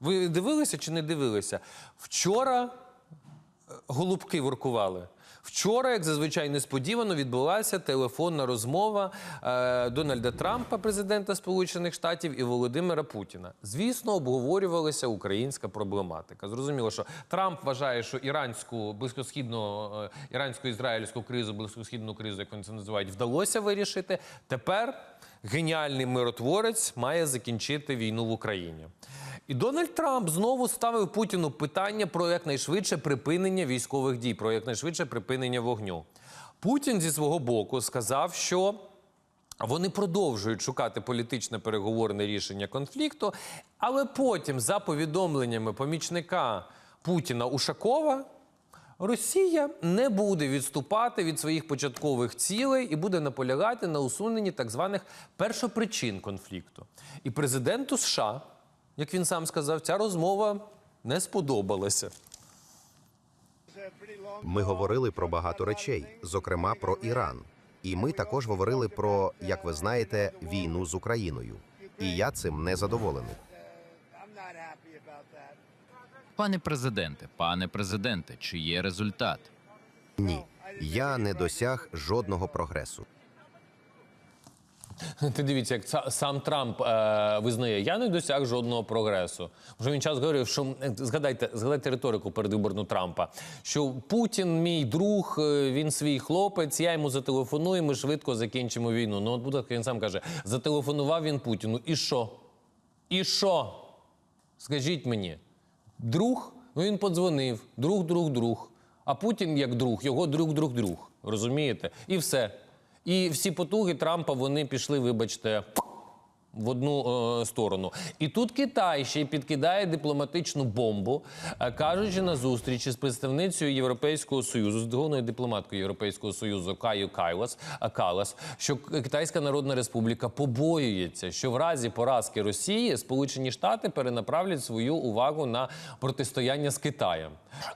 Ви дивилися чи не дивилися? Вчора е, голубки воркували. Вчора, як зазвичай несподівано, відбулася телефонна розмова е, Дональда Трампа, президента Сполучених Штатів, і Володимира Путіна. Звісно, обговорювалася українська проблематика. Зрозуміло, що Трамп вважає, що іранську близькосхідну е, ірансько-ізраїльську кризу, близькосхідну кризу, як вони це називають, вдалося вирішити. Тепер геніальний миротворець має закінчити війну в Україні. І Дональд Трамп знову ставив Путіну питання про якнайшвидше припинення військових дій, про якнайшвидше припинення вогню. Путін зі свого боку сказав, що вони продовжують шукати політичне переговорне рішення конфлікту, але потім, за повідомленнями помічника Путіна Ушакова, Росія не буде відступати від своїх початкових цілей і буде наполягати на усуненні так званих першопричин конфлікту. І президенту США, як він сам сказав, ця розмова не сподобалася. Ми говорили про багато речей, зокрема про Іран. І ми також говорили про, як ви знаєте, війну з Україною. І я цим не задоволений. Пане президенте, пане президенте, чи є результат? Ні, я не досяг жодного прогресу. Ти дивіться, як сам Трамп е, визнає, я не досяг жодного прогресу. Вже він час говорив, що е, згадайте, згадайте риторику передвиборну Трампа, що Путін, мій друг, е, він свій хлопець, я йому зателефоную, ми швидко закінчимо війну. Ну, от будь ласка, він сам каже: зателефонував він Путіну. І що? І що? Скажіть мені, друг, ну він подзвонив, друг, друг, друг. А Путін як друг, його друг, друг, друг. Розумієте? І все. І всі потуги Трампа вони пішли, вибачте. В одну е, сторону, і тут Китай ще й підкидає дипломатичну бомбу, е, кажучи на зустрічі з представницею Європейського союзу, з головною дипломаткою Європейського союзу Каю Кайлас е, Калас, що Китайська Народна Республіка побоюється, що в разі поразки Росії Сполучені Штати перенаправлять свою увагу на протистояння з Китаєм.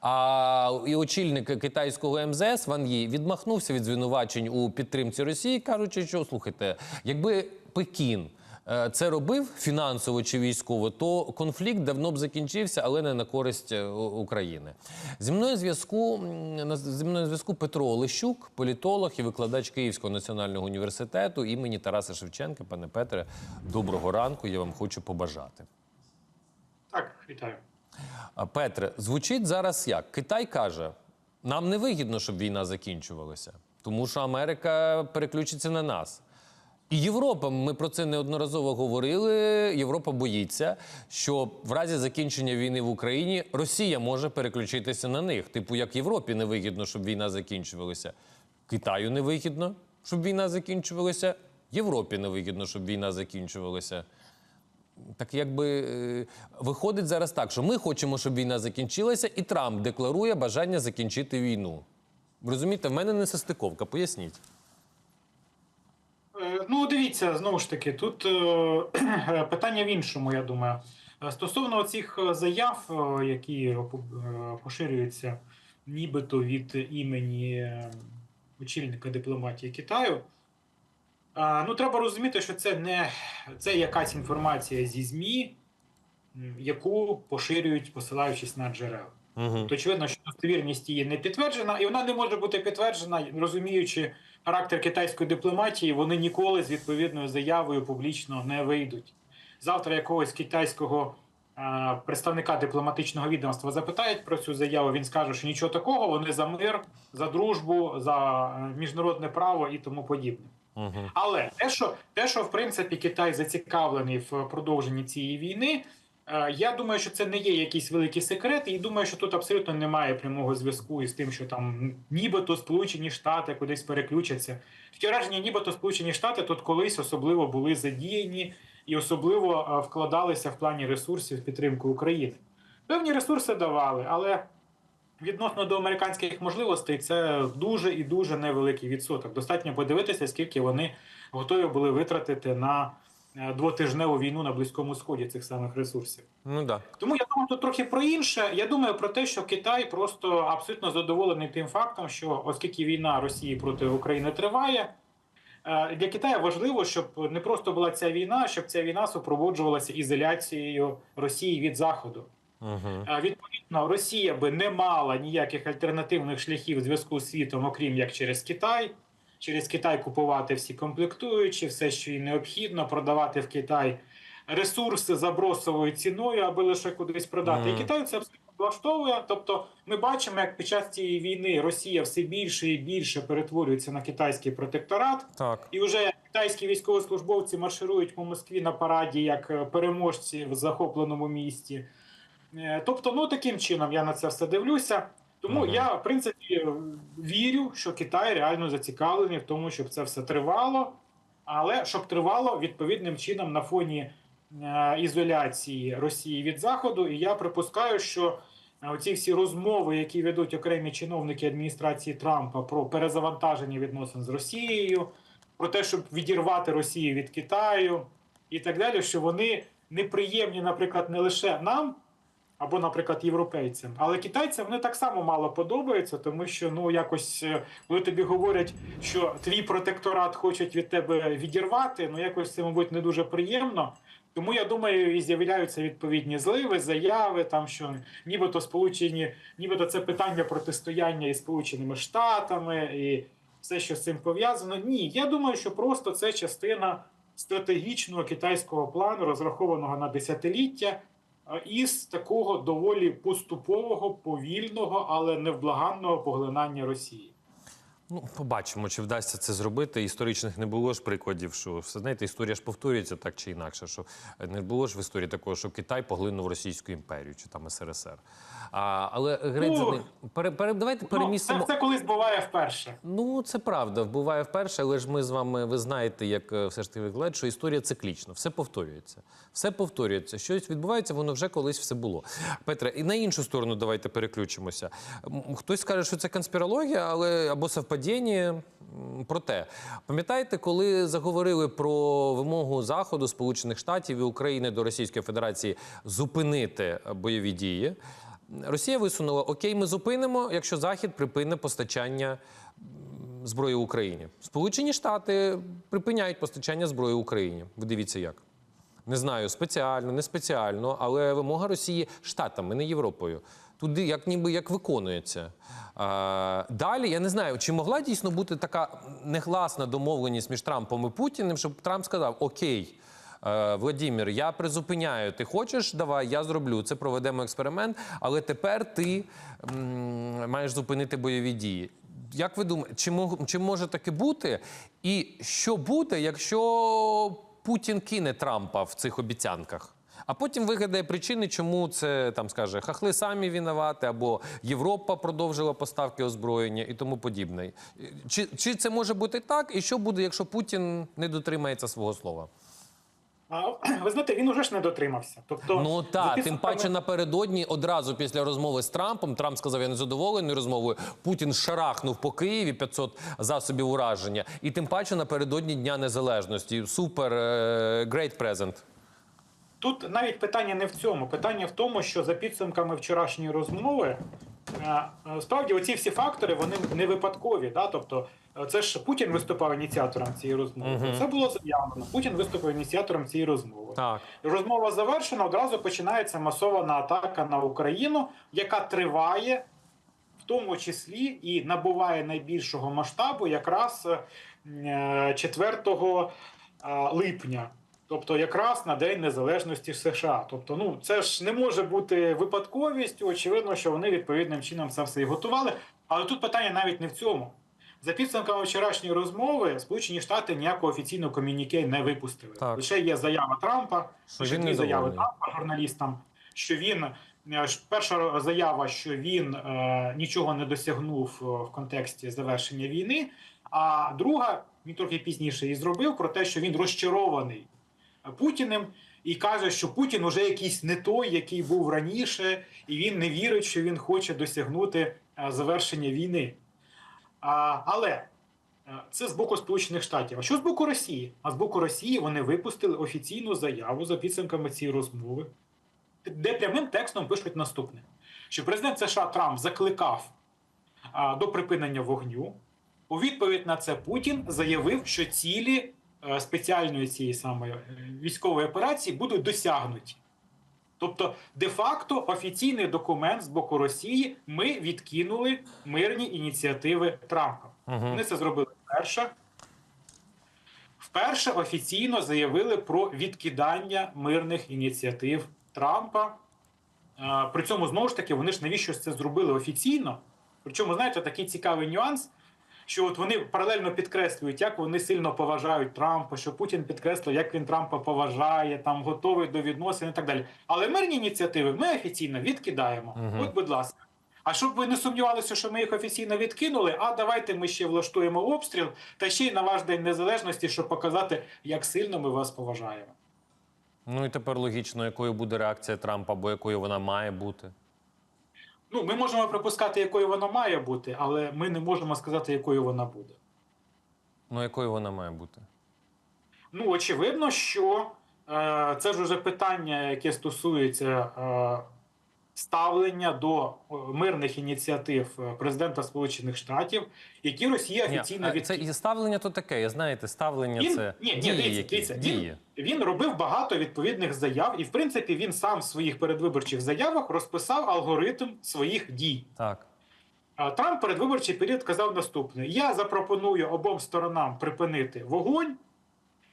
А і очільник китайського МЗС Ван Ї відмахнувся від звинувачень у підтримці Росії, кажучи, що слухайте, якби Пекін. Е, Це робив фінансово чи військово, то конфлікт давно б закінчився, але не на користь е, України. Зі мною зв'язку зі мною зв'язку Петро Олещук, політолог і викладач Київського національного університету імені Тараса Шевченка. Пане Петре, доброго ранку. Я вам хочу побажати. Так, вітаю. Петре, звучить зараз як? Китай каже: нам не вигідно, щоб війна закінчувалася, тому що Америка переключиться на нас. І Європа, ми про це неодноразово говорили. Європа боїться, що в разі закінчення війни в Україні Росія може переключитися на них. Типу, як Європі не вигідно, щоб війна закінчувалася. Китаю не вигідно, щоб війна закінчувалася. Європі не вигідно, щоб війна закінчувалася. Так якби е, виходить зараз так, що ми хочемо, щоб війна закінчилася, і Трамп декларує бажання закінчити війну. Розумієте, в мене не состиковка, поясніть. Дивіться, знову ж таки, тут е, питання в іншому, я думаю. Е, Стосовно цих заяв, е, які опу- е, поширюються нібито від імені очільника дипломатії Китаю. Ну, треба розуміти, що це не це якась інформація зі ЗМІ, яку поширюють, посилаючись на джерела. Угу. То очевидно, що достовірність її не підтверджена, і вона не може бути підтверджена, розуміючи характер китайської дипломатії, вони ніколи з відповідною заявою публічно не вийдуть. Завтра якогось китайського е, представника дипломатичного відомства запитають про цю заяву. Він скаже, що нічого такого, вони за мир, за дружбу, за е, міжнародне право і тому подібне. Угу. Але те, що те, що в принципі Китай зацікавлений в продовженні цієї війни, я думаю, що це не є якийсь великий секрет, і думаю, що тут абсолютно немає прямого зв'язку із тим, що там нібито Сполучені Штати кудись переключаться. Таке враження, нібито Сполучені Штати тут колись особливо були задіяні і особливо е, вкладалися в плані ресурсів в підтримку України. Певні ресурси давали, але відносно до американських можливостей це дуже і дуже невеликий відсоток. Достатньо подивитися, скільки вони готові були витратити на е, двотижневу війну на Близькому Сході цих самих ресурсів. Ну да. Тому я думаю, тут трохи про інше. Я думаю про те, що Китай просто абсолютно задоволений тим фактом, що оскільки війна Росії проти України триває, е, для Китаю важливо, щоб не просто була ця війна, щоб ця війна супроводжувалася ізоляцією Росії від Заходу. Угу. Е, Відповідно, Росія би не мала ніяких альтернативних шляхів зв'язку з світом, окрім як через Китай. Через Китай купувати всі комплектуючі, все, що їй необхідно, продавати в Китай ресурси забросовою ціною, аби лише кудись продати. Мгм. І Китай це абсолютно влаштовує. Тобто, ми бачимо, як під час цієї війни Росія все більше і більше перетворюється на китайський протекторат. Так. І вже китайські військовослужбовці марширують по Москві на параді як переможці в захопленому місті. Е, Тобто, ну таким чином я на це все дивлюся. Тому Мгм. я, в принципі, вірю, що Китай реально зацікавлений в тому, щоб це все тривало, але щоб тривало відповідним чином на фоні е, ізоляції Росії від Заходу. І я припускаю, що е, оці всі розмови, які ведуть окремі чиновники адміністрації Трампа про перезавантаження відносин з Росією, про те, щоб відірвати Росію від Китаю і так далі, що вони неприємні, наприклад, не лише нам. Або, наприклад, європейцям, але китайцям вони так само мало подобаються, тому що ну якось е, коли тобі говорять, що твій протекторат хочуть від тебе відірвати, ну якось це, мабуть, не дуже приємно. Тому я думаю, і з'являються відповідні зливи, заяви, там що нібито сполучені, нібито це питання протистояння із Сполученими Штатами і все, що з цим пов'язано. Ні, я думаю, що просто це частина стратегічного китайського плану, розрахованого на десятиліття, із такого доволі поступового, повільного, але невблаганного поглинання Росії. Ну, побачимо, чи вдасться це зробити. Історичних не було ж прикладів, що все знаєте, історія ж повторюється так чи інакше. Що не було ж в історії такого, що Китай поглинув Російську імперію чи там СРСР. А, але греть за ним. Пере, пере, давайте перемістимо. Ну, це, це колись буває вперше. Ну, це правда, буває вперше, але ж ми з вами, ви знаєте, як е, все ж таки викладають, що історія циклічна, все повторюється. Все повторюється. Щось відбувається, воно вже колись все було. Петре, і на іншу сторону давайте переключимося. Хтось скаже, що це конспірологія, але або совпадіння. М, Проте, пам'ятаєте, коли заговорили про вимогу Заходу, Сполучених Штатів і України до Російської Федерації зупинити е, бойові дії? Росія висунула: Окей, ми зупинимо, якщо Захід припинить постачання зброї Україні. Сполучені Штати припиняють постачання зброї Україні. Ви дивіться як. Не знаю, спеціально, не спеціально, але вимога Росії штатами, не Європою. Туди як ніби як виконується. А, далі я не знаю, чи могла дійсно бути така негласна домовленість між Трампом і Путіним, щоб Трамп сказав: Окей. е, Владімір, я призупиняю. Ти хочеш? Давай, я зроблю. Це проведемо експеримент. Але тепер ти маєш зупинити бойові дії. Як ви думаєте, чи, мог, чи може таке бути? І що буде, якщо Путін кине Трампа в цих обіцянках? А потім вигадає причини, чому це там скаже хахли самі винувати, або Європа продовжила поставки озброєння і тому подібне. Чи, чи це може бути так? І що буде, якщо Путін не дотримається свого слова? А, ви знаєте, він уже ж не дотримався. Тобто, Ну так, тим паче напередодні, одразу після розмови з Трампом, Трамп сказав, я не задоволений розмовою. Путін шарахнув по Києві 500 засобів ураження. І тим паче напередодні Дня Незалежності. Супер great present. Тут навіть питання не в цьому. Питання в тому, що за підсумками вчорашньої розмови, е, справді оці всі фактори вони не випадкові. Да? Тобто, е, це ж Путін виступав ініціатором цієї розмови. Мгм. Це було заявлено. Путін виступив ініціатором цієї розмови. Так. Розмова завершена. Одразу починається масована атака на Україну, яка триває, в тому числі і набуває найбільшого масштабу якраз е, 4 е, липня. Тобто якраз на День Незалежності США. Тобто, ну це ж не може бути випадковістю. Очевидно, що вони відповідним чином це все і готували. Але тут питання навіть не в цьому. За підсумками вчорашньої розмови, Сполучені Штати ніякого офіційного ком'юніке не випустили. Так. Лише є заява Трампа, Що лише дві заяви. Трампа журналістам, що він е, перша заява, що він е, нічого не досягнув е, в контексті завершення війни. А друга він трохи пізніше і зробив про те, що він розчарований Путіним і каже, що Путін уже якийсь не той, який був раніше, і він не вірить, що він хоче досягнути е, завершення війни. Але е, це з боку Сполучених Штатів. А що з боку Росії? А з боку Росії вони випустили офіційну заяву за підсумками цієї розмови, де прямим текстом пишуть наступне: що президент США Трамп закликав до припинення вогню, У відповідь на це Путін заявив, що цілі е, спеціальної цієї самої е, військової операції будуть досягнуті. Тобто, де-факто офіційний документ з боку Росії ми відкинули мирні ініціативи Трампа. Вони це зробили вперше. Вперше офіційно заявили про відкидання мирних ініціатив Трампа. Е, При цьому знову ж таки вони ж навіщо це зробили офіційно? Причому, знаєте, такий цікавий нюанс, що от вони паралельно підкреслюють, як вони сильно поважають Трампа, що Путін підкреслив, як він Трампа поважає, там готовий до відносин і так далі. Але мирні ініціативи ми офіційно відкидаємо. От, будь ласка. А щоб ви не сумнівалися, що ми їх офіційно відкинули, а давайте ми ще влаштуємо обстріл та ще й на ваш день незалежності, щоб показати, як сильно ми вас поважаємо. Ну і тепер логічно, якою буде реакція Трампа, або якою вона має бути. Ну, ми можемо припускати, якою вона має бути, але ми не можемо сказати, якою вона буде. Ну, якою вона має бути? Ну, очевидно, що е, це ж уже питання, яке стосується е, ставлення до е, мирних ініціатив е, президента Сполучених Штатів, які Росія офіційно Ні, а це і ставлення то таке. Я знаєте, ставлення Він, це ні, ні, дії, дивіться, які дивіться, дії. Він, він робив багато відповідних заяв, і в принципі він сам в своїх передвиборчих заявах розписав алгоритм своїх дій. Так. Трамп передвиборчий період казав наступне: я запропоную обом сторонам припинити вогонь.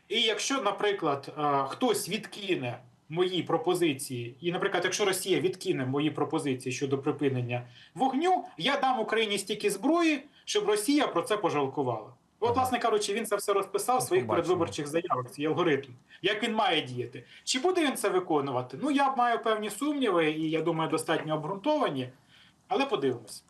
І якщо, наприклад, е, хтось відкине мої пропозиції, і, наприклад, якщо Росія відкине мої пропозиції щодо припинення вогню, я дам Україні стільки зброї, щоб Росія про це пожалкувала. От, власне кажучи, він це все розписав в своїх передвиборчих заявах, цей алгоритм. Як він має діяти? Чи буде він це виконувати? Ну, я маю певні сумніви, і я думаю, достатньо обґрунтовані, але подивимось.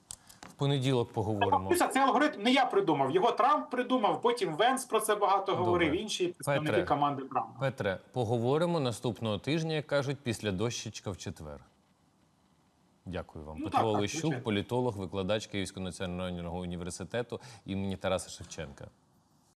Понеділок поговоримо. Плюс, Цей алгоритм не я придумав. Його Трамп придумав. Потім Венс про це багато говорив. Добре. Інші представники Петре. команди Трампа. Петре, поговоримо наступного тижня, як кажуть, після дощечка в четвер. Дякую вам. Ну, Петро Олещук, політолог, викладач Київського національного університету імені Тараса Шевченка.